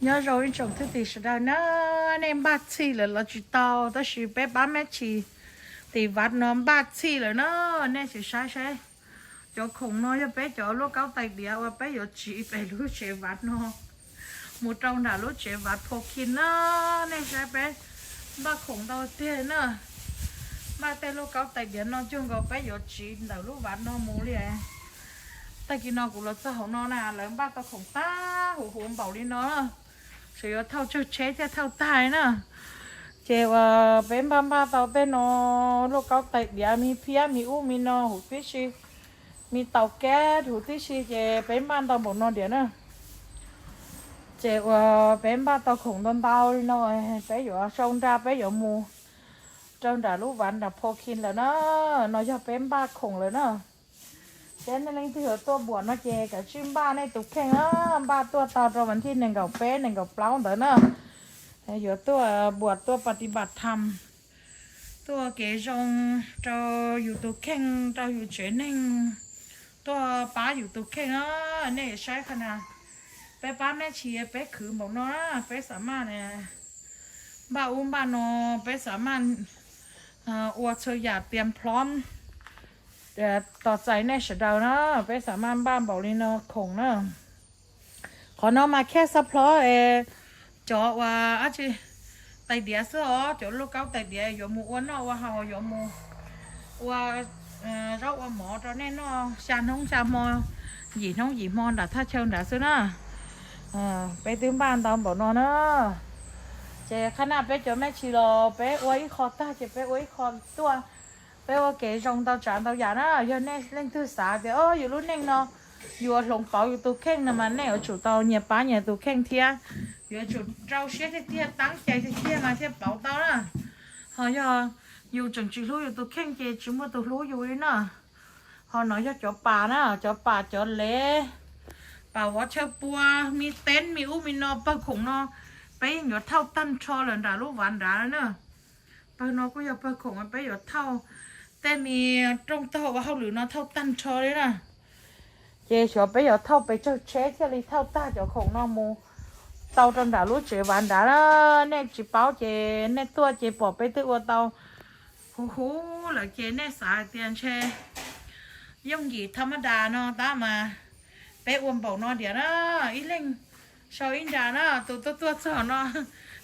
nhớ rồi, chồng thứ thì sẽ đâu nó, anh em ba chi là là chỉ tao đó chỉ bé ba mẹ chi. Thì vắt nó ba chi là nó nên chỉ sai sai cho khủng nó cho bé cho lúc cao tay bia và bé cho chỉ bé lúc chế vắt nó. Một trong đã lúc chế vắt phô kín nó nên sai bé. Ba khủng đầu tiên nữa ba tay lúc cao tay bia nó, chung có bé cho chỉ đầu lúc vắt nó mù liền tay kia nó cũng là sao nó nè, lớn ba tao khủng ta hủ hủ bảo đi nó. Chỉ có thâu chơi chế theo thâu tài nữa chế và bên ba ba tàu bên nó lúc cao tay đĩa mi phía mi u mi nó hủ tí xí mi tàu cá hủ tí xí chế bên ba tàu bộ nó đĩa nữa chế và bên ba tàu khủng đơn tàu đi nó bé giờ sông ra bé giờ mù trong đã lúc ván đã phô kín là nó nó cho bên ba khủng rồi nó เจ้าในที่หัวตัวบวชมาเจกับชิมบ้านในตุกแข่งอะบ้านตัวตาตัววันที่หนึ่งกับเป๊ะหนึ่งกับเปล่าเด้อเนอะอยู่ตัวบวชตัวปฏิบัติธรรม ตัวเกจงเจ้าอยู่ตุกแข่งเจ้าอยู่เฉยหนึ่งตัวป้าอยู่ตุกแข่งอะเนี่ยใช้ขนาดเป๊ะป้าแม่เชียเป๊ะขืนบอกเนาะเป๊ะสามารถเนี่ยบ้าอุ้มบ้านนอเป๊ะสามารถอ่าอวดเชยอยากเตรียมพร้อม แต่ต่อใจแน่เฉดาวนะไปสามารถบ้านบอกเลยเนาะคงเนาะขอน้องมาแค่ซัพพลอเอจอว่าอาชีไตเดียเสื้ออ๋อจอลูกเก้าไตเดียอยู่มูอ้วนเนาะว่าเฮาอยู่มูว่าเออเราว่าหมอเราแน่เนาะชาน้องชามอหยีน้องหยีมอนด่าถ้าเชิญด่าซื้อนะเออไปถึงบ้านตอนบอกนอนเนาะเจขนาดไปเจอแม่ชีรอไปไว้คอตาเจ้ไปไว้คอตัว bé ô kể trong tao chán tao giả đó giờ nên lên thứ sáu thì ô อยู่รุ่น nên nó อยู่ ở lồng bảo อยู่ตัวแข้งนะมันเนี่ย chủ tao nhà bá nhà ตัวแข้งเทียอยู่ chủ trâu xếp thì tia tăng chạy thì tia mà tia bảo tao đó họ giờ อยู่ chẳng chỉ lúa อยู่ตัวแข้งเจ chúng mà ตัวล úa อยู่ đấy nè họ nói cho chó bà nè chó bà chó lé bà võ chơi bùa mi tên mi u mi nó bà khủng nó bé nhỏ thâu tân cho lần đã lúc ván đá nữa bà nó cũng giờ bà khủng bé nhỏ thâu แต่มีตรงเท่าว่าเขาหรือเนาะเท่าตันชอเลยนะเจชัวไปเอาเท่าไปเจ้าเช็คเลยเท่าตาเจ้าของน้องมูเตาจนด่ารู้เจวานด่าล้วเนี่ยจีเป้าเจเนี่ยตัวเจปอบไปตัวเตาโอ้โหเหลือเจเนี่ยสายเตียนเชย่องหยีธรรมดาเนาะตามาไปอ้วนบอกเนาะเดี๋ยวนะอีเล่งชาวอินดาเนาะตัวตัวตัวสอนเนาะตัวแม็กครัวตรงเก้าเนาะตาต่อชาวเออินจ่าตัวส่งถึงน้อน่ะเตรียมพร้อมชับเราอยู่หมู่ว่าเราว่าหมอเราแน่นอเท่าว่าเราเราแน่ตักบัตรออนไลน์เท่าะ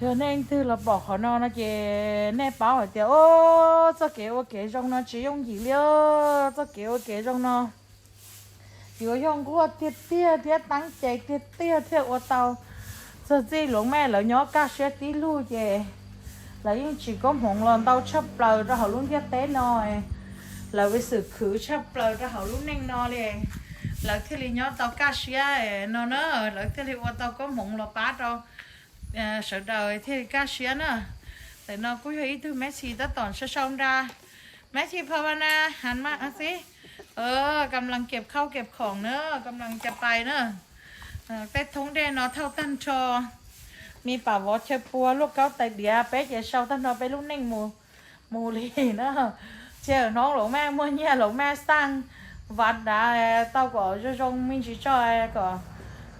giờ nên thư là bỏ khó nó nó chế nên bảo hỏi tiêu ô, cho kiểu kế trong nó chỉ dùng gì liêu, cho kiểu kế trong nó. Kiểu dùng của tiệt tiệt tiệt tăng chế tiệt tiệt tiệt ô tàu. Giờ gì luôn mẹ lỡ nhỏ cá sẽ tí lu chế là những chỉ có hồng lon tàu chấp lời ra họ luôn tiệt tế nồi là với sự khử chấp lời ra họ luôn nhanh nồi liền là khi lý nhỏ tàu cá sẽ nó nó là khi lý ô tàu có mộng là bá đâu sợ đời thì cá sấu nữa แต่น้องกูอยู่อีทูแม่ชีตะตอนชะชองดาแม่ชีภาวนาหันมาอะสิเออกำลังเก็บข้าวเก็บของเนอะกำลังจะไปเนอะเออเป็ดทงแดงเนาะเท่าตั้นชอ มีป่าวอเชปัวลูกเก้าแต่เดียเป็ดอย่าเช่าตั้นนอไปลูกเน่งมูมูลีเนอะเจ้าน้องหลวงแม่เมื่อเนี่ยหลวงแม่สร้างวัดได้เต้าก็จะจงมินจีจอยก็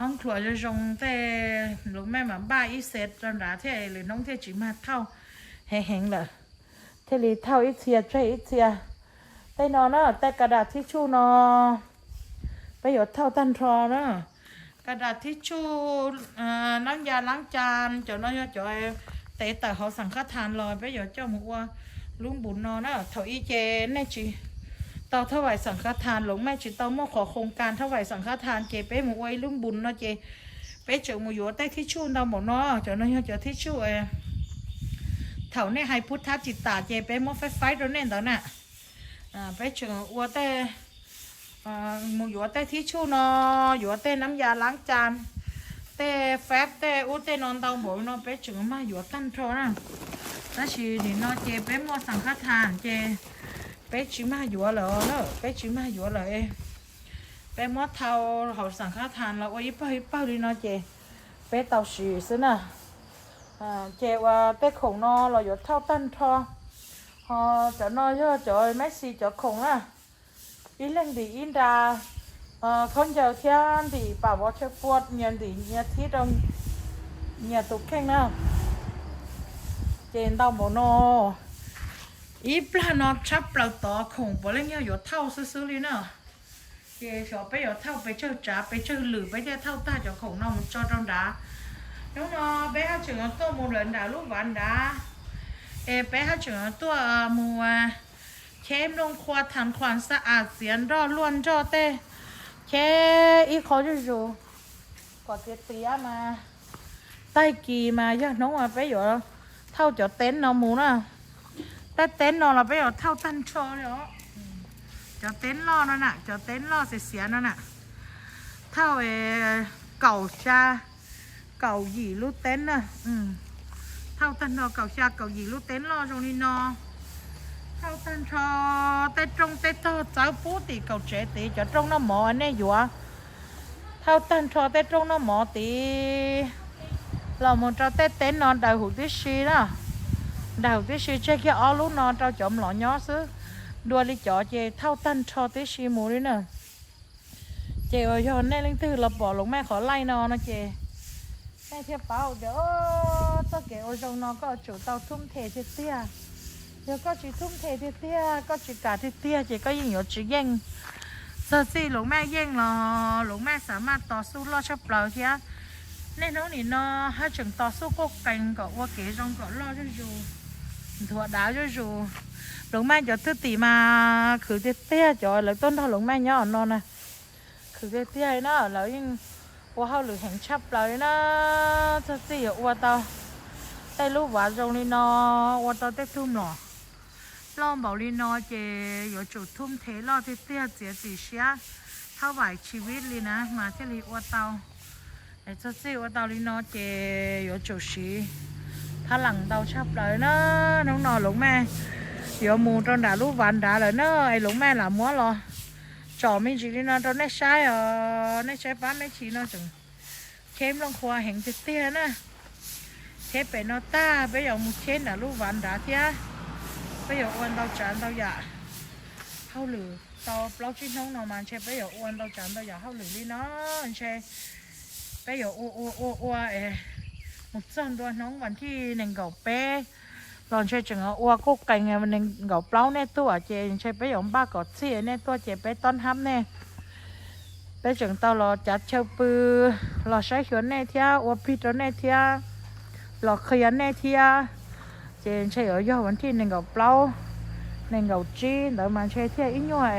ห้องครัวจะจงเทลูงแม่หมาบ้าอีเซตรันราเทหรือน้องเทจีมาเท่าแห้งๆเหรอเทลีเท่าอิเทียเท่อิเทียได้นอนเนาะแต่กระดาษทิชชู่นอประโยชน์เท่าตันทรอเนาะกระดาษทิชชู่น้ำยาล้างจานจ้น้อยจอยเตะแต่เขาสังฆทานลอยประโยชน์เจ้าหมูว่ลุงบุญนอนเนาะเท่าอีเจแน่จี ต่อถวายสังฆทานหลวงแม่จิตเตาโมขอโครงการถวายสังฆทานเจเป้หมูไว้ลุ่มบุญเนาะเจเป้เจอมูอยู่ใต้ที่ชู่เราหมดเนาะเจอเนาะเจอที่ชู่เอเถาเนี่ยให้พุทธจิตตาเจเป้หมไฟไฟตรงนี้ตอนน่ะอ่าเป้เจออัวเต้อ่าหมูอยู่ใต้ที่ชูเนาะอยู่ใต้น้ำยาล้างจานเต้แฟบเต้อู้เต้นอนเตาหมูเนาะเป้เจอมาอยู่ตั้นทอนะนั่นคือนี่เนาะเจเป้หมสังฆทานเจ bé chỉ ma dúa lỡ nó, bé chỉ ma dúa lỡ em. Bé mót thao họ sẵn khá than là ôi bao bao đi nó chè. Bé tàu xì xí nè. À chè và bé khổng nó là dúa thao tân thao họ cho nó cho trời Messi cho khổng à ý lên thì in ra. Ờ, không giờ thiên thì bảo vợ chơi quật nhận thì nhà thiết ông nhà tục khen nào trên tàu bộ nó อีปลานอชับเปล่าต่อคงบ่เล่นอยู่เท่าซื้อเลยเนาะเจชอบไปอยู่เท่าไปเจอจ๋าไปเจอหรือไปเจอเท่าตาจ้าของน้องจอจังดาน้องนาะไปหาถึงตัวมูเหลินดาลูกหวานดาเอไปหาถึงตัวมัวเข้มลงครัวทำความสะอาดเสียนรอดล้วนจอเต้แค่อีเขาจะอยู่กอดเตี้ยมาใต้กีมาเย่าน้องมาไปอยู่เท่าจ้าเต็นท์เนาะหมูน่ะ แต่เต็นท์นอนเราไปเอาเท่าตั้นโชว์เลยเหรออืมเจ้าเต็นท์รอนั่นน่ะเจ้าเต็นท์รอเสียๆนั่นน่ะเท่าเออเก่าชาเก่าหยีลูกเต็นท์น่ะอืมเท่าตันนอเก่าชาเก่าหยีลูกเต็นท์รอตรงนี้นอเท่าตันชอแต่ตรงแต่ต่อเจ้าปูตีเก่าเจตีจะตรงน้ำหมออันนี้อยู่อะเท่าตันชอแต่ตรงน้ำหมอตีเราหมดเจ้าเต้เต็นท์นอนดาวหูที่ชีน่ะ đào tí xí chơi cái áo lúc nó trao chấm lọ nhó xứ. Đua đi chó chơi thao tân cho tí xí mù đi nè. Chơi ở cho nên linh tư là bỏ lúc mẹ khó lay nó nó chơi mẹ thiệp bảo đỡ tao kể ở trong nó có chủ tao thung thể thiệt tia giờ à. có chỉ thung thể thiệt tia à, có chỉ cả thiệt tia à, chỉ có gì nhiều chỉ ghen. Giờ si lúc mẹ ghen là lúc mẹ sợ mà tỏ su lo cho bảo chứ nên nó thì nó hai chừng tỏ su cố cảnh cậu qua kế trong cậu lo cho dù. ถั่วดาวจู่ๆหลวงแม่จะตื้อตีมาคือเตี้ยๆจอยแล้วต้นเท่าหลวงแม่ย่อนอนนะคือเตี้ยๆเนาะแล้วยิ่งว่าเขาหรือแห่งชับเลยนะจะสิ ถ้าหลังเตาชับเลยเนอะน้องนอนหลงแม่เดี๋ยวมูตอนด่าลูกหวานด่าเลยเนอะไอ้หลงแม่หล่ะมัวรอจ่อไม่จีนี่นะตอนนี้ใช้เออไม่ใช้ป้าไม่ชีเนาะจังเข้มลงครัวแห่งเตี้ยๆนะเทปเป็นนอต้าไปอย่างมูเช่นด่าลูกหวานด่าเทียไปอย่างอ้วนเตาจานเตาหยาเข้าหรือเตาเปล่าชิ้นน้องนอนมันใช่ไปอย่างอ้วนเตาจานเตาหยาเข้าหรือลีเนาะใช่ไปอย่างอ้วนอ้วนอ้วนเอ một trận đua nóng วันที่หนึ่งเก่าเป้ตอนใช้จังอ้วกกไก่ไงมันหนึ่งเก่าเปล่าแน่ตัวเจนใช้ไปหยองบ้ากอดเสียแน่ตัวเจไปต้อนฮับแน่ไปจังตลอดจัดเชาปือรอใช้เขียนแน่เทียอ้วพิจแน่เทียรอเขียนแน่เทียเจนใช้ ở do วันที่หนึ่งเก่าเปล่าหนึ่งเก่าจีเดี๋ยวมาใช้เทียอีกหน่อย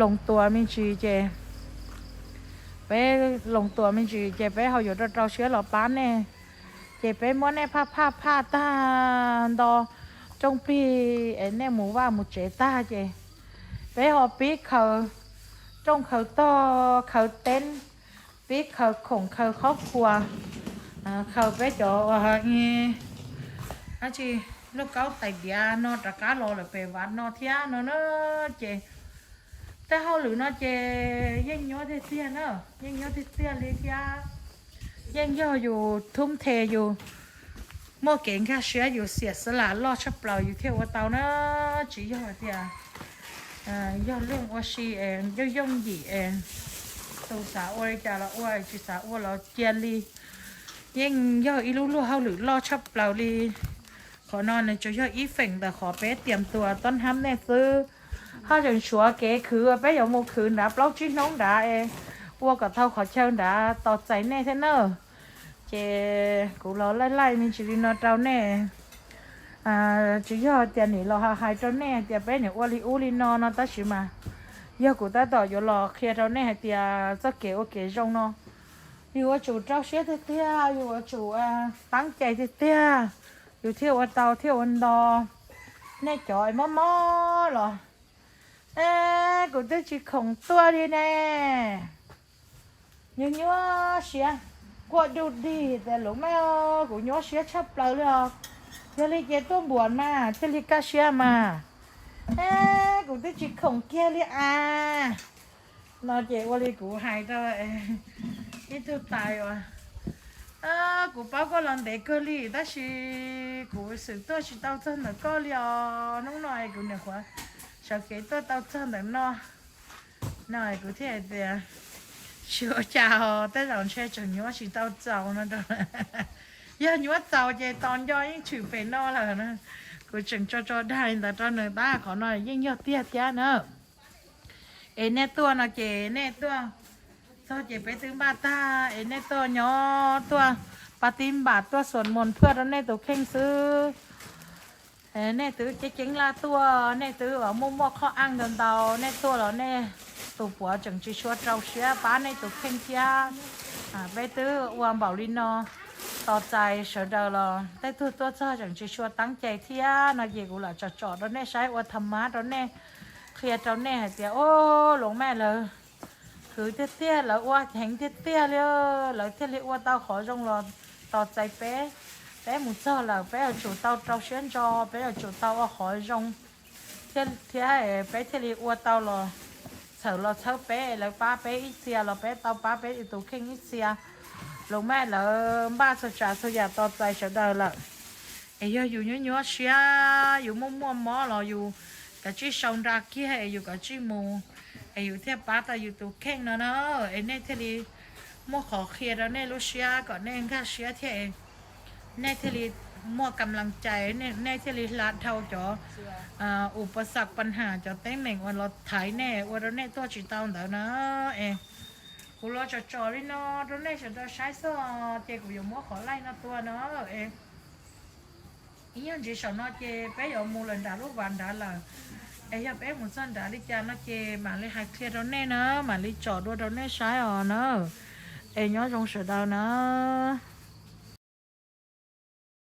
ลงตัวม่จีเจไปลงตัวม่จีเจไปเขาอยู่เราเชื้อหลอป้านแน่ เจ็บไปมอเนี่ยผ้าผ้าผ้าตาดอจงปีเอ็นเนี่ยหมูว่าหมูเจตาเจไปหอปีเขาจงเขาต่อเขาเต้นปีเขาขงเขาครอบครัวเขาไปจอเงี้ยอาชีลูกเก้าไตเดียนอตะการอเลยไปวัดนอเทียนอเนอะเจแต่เขาหรือนอเจยิ่งย้อเทียนเนอะยิ่งย้อเทียนเลยเทีย งย่ออยู่ทุ่มเทอยู่โมเก่งแค่เชื่ออยู่เสียสละรอดชับเปล่าอยู่เที่ยวว่าเตานะจีย่อเดียอ่าย่อเรื่องว่าชีเองย่อย่องหยีเองตัวสาวอวยจ่าละอวยจีสาวอวยเราเจียนลียังย่ออีลูลูเฮาหรือรอดชับเปล่าลีขอนอนในจะย่ออีเฟ่งแต่ขอเป๊เตรียมตัวต้นห้ำแน่ซื้อถ้าจนชัวเก๋คือเป๊อย่างโมคืนนะเปล่าชิ้นน้องด่าเอง อ้วกับเท่าขอเช่าดาต่อใจแน่เทนเนอร์เจกูรอไล่ไล่มีชีวินอเร้าแน่อ่าจุยอเตียนี่เราหาหายเจ้าแน่เตียเป็นอย่ยอ้วลีอูลีนอนอตัชิมาเยอกูตาต่อยรอเคลียร์เจ้าแน่เตียจะเก๋โอเคจงเนาะอยู่ว่าจูเจ้าเชื่อเตี้ยอยู่ว่าจูอะตั้งใจเตี้ยอยู่เที่ยววันเตาเที่ยววันดอแน่จอยมอมอหรอเอ๊กูได้ชิของตัวดีแน่ ta có nói những nhiều tiết giá nữa ê nè tua nó chè nè tua sao chè ไปถึงบ้านตาเอ็นในตัวย่อตัวปฏิบัติตัวสวดมนต์เพื่อเราในตัวเข่งซื้อเอ็นในตัวเจ๊งๆละตัวในตัวว่ามุ่งมั่วข้ออ้างเดินเดาในตัวเราในตัวปัวจังจีชัวเจ้าเสียป้านตัวเข่งเจ้าอ่าไปตัวอ้วนเบาลินเนาะต่อใจเสียเดาเราแต่ตัวตัวเจ้าจังจีชัวตั้งใจเที่ยนาเยกูละจะจอดเราในใช้อวธรรมะเราในเคลียร์เราในเสียโอ้หลงแม่เลย คือเตี้ยๆแล้วว่าแข็งเตี้ยๆเลยแล้วเที่ยเรียกว่าเต้าขอจงรอต่อใจเป๊ะเป๊ะหมูเจ้าแล้วเป๊ะเอา chủ tao trao xuyên cho ป๊ะเอา chủ tao ว่าขอจงเที่ยเที่ยเป๊ะเที่ยเรียกว่าเต้ารอ เฉาเราเฉาเป๊ะแล้วป้าเป๊ะอีเสียเราเป๊ะเตาป้าเป๊ะอีตัวเข่งอีเสียลงแม่แล้วบ้าสุดจ่าสุดอยากต่อใจเฉยเดินละเอ้ยอยู่เนื้อเสียอยู่มั่วๆหมอเราอยู่กับจีสองรักกี้ให้อยู่กับจีมูไอ้อยู่เทียบป้าแต่อยู่ตัวเข่งเนาะเนาะไอ้เนี่ยทีนี้มั่วขอเคลียร์แล้วเนี่ยรู้เชียก่อนเนี่ยค่าเชียเที่ยเนี่ยทีนี้ มั่วกำลังใจเนี่ยเนี่ยทีนี้ลาดเท่าจออ่าอุปสรรคปัญหาจะเต้งเหม่งวันเราถ่ายแน่วันเราเนี่ยตัวจีตาวเดี๋ยวนะเอ้กูรอจะจอเลยเนาะตอนนี้ฉันจะใช้ซอเจ๊กูอยู่มั่วขอไล่นะตัวเนาะเอ้อีอย่างจีสอนเนาะเจ๊ไปอยู่มูลันดาลูกวันดาละ ai nhập em một sân đã đi cha nó chê mà lấy hạt kia đó nè nó mà lấy trò đua đó nè sai ở nó ai nhớ trong sự đâu nó